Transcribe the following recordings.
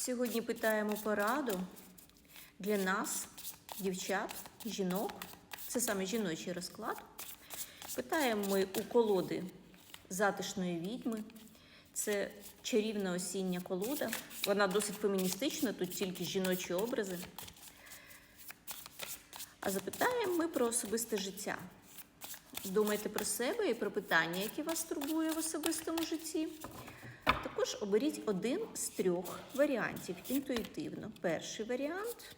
Сьогодні питаємо пораду для нас, дівчат, жінок. Це саме жіночий розклад. Питаємо ми у колоди затишної відьми. Це чарівна осіння колода. Вона досить феміністична, тут тільки жіночі образи. А запитаємо ми про особисте життя. Думайте про себе і про питання, які вас турбує в особистому житті. Також оберіть один з трьох варіантів інтуїтивно. Перший варіант,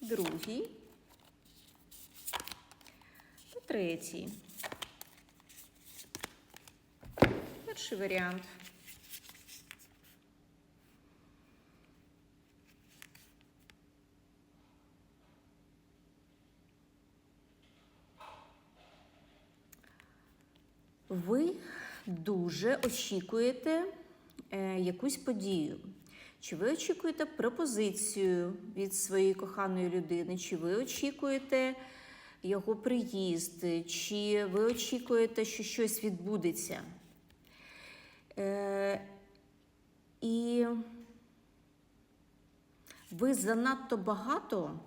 другий та третій. Перший варіант. Ви дуже очікуєте е, якусь подію. Чи ви очікуєте пропозицію від своєї коханої людини, чи ви очікуєте його приїзд, чи ви очікуєте, що щось відбудеться. Е, і ви занадто багато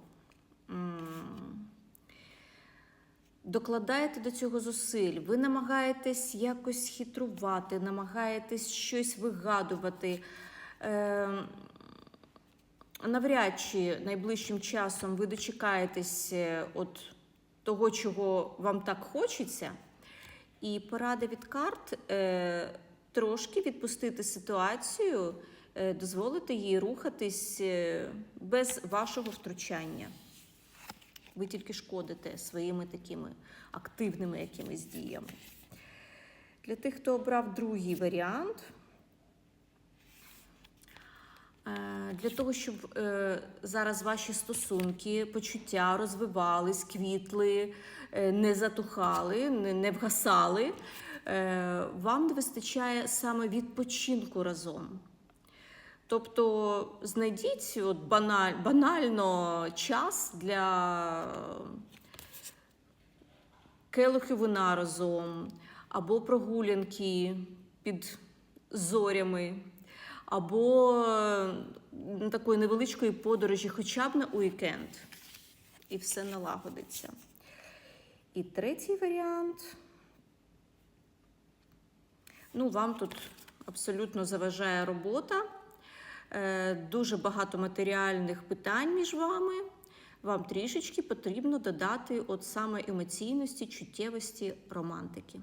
докладаєте до цього зусиль, ви намагаєтесь якось хитрувати, намагаєтесь щось вигадувати. Е, навряд чи найближчим часом ви дочекаєтесь е, от того, чого вам так хочеться. І порада від карт е, трошки відпустити ситуацію, е, дозволити їй рухатись без вашого втручання. Ви тільки шкодите своїми такими активними якимись діями. Для тих, хто обрав другий варіант, е, для того, щоб е, зараз ваші стосунки, почуття розвивались, квітли, е, не затухали, не, вгасали, вам не вистачає саме відпочинку разом. Тобто знайдіть от баналь, банально час для келихи вина разом, або прогулянки під зорями, або е, такої невеличкої подорожі, хоча б на уікенд. І все налагодиться. І третій варіант. Ну, вам тут абсолютно заважає робота. Е, Дуже багато матеріальних питань між вами. Вам трішечки потрібно додати от саме емоційності, чуттєвості, романтики.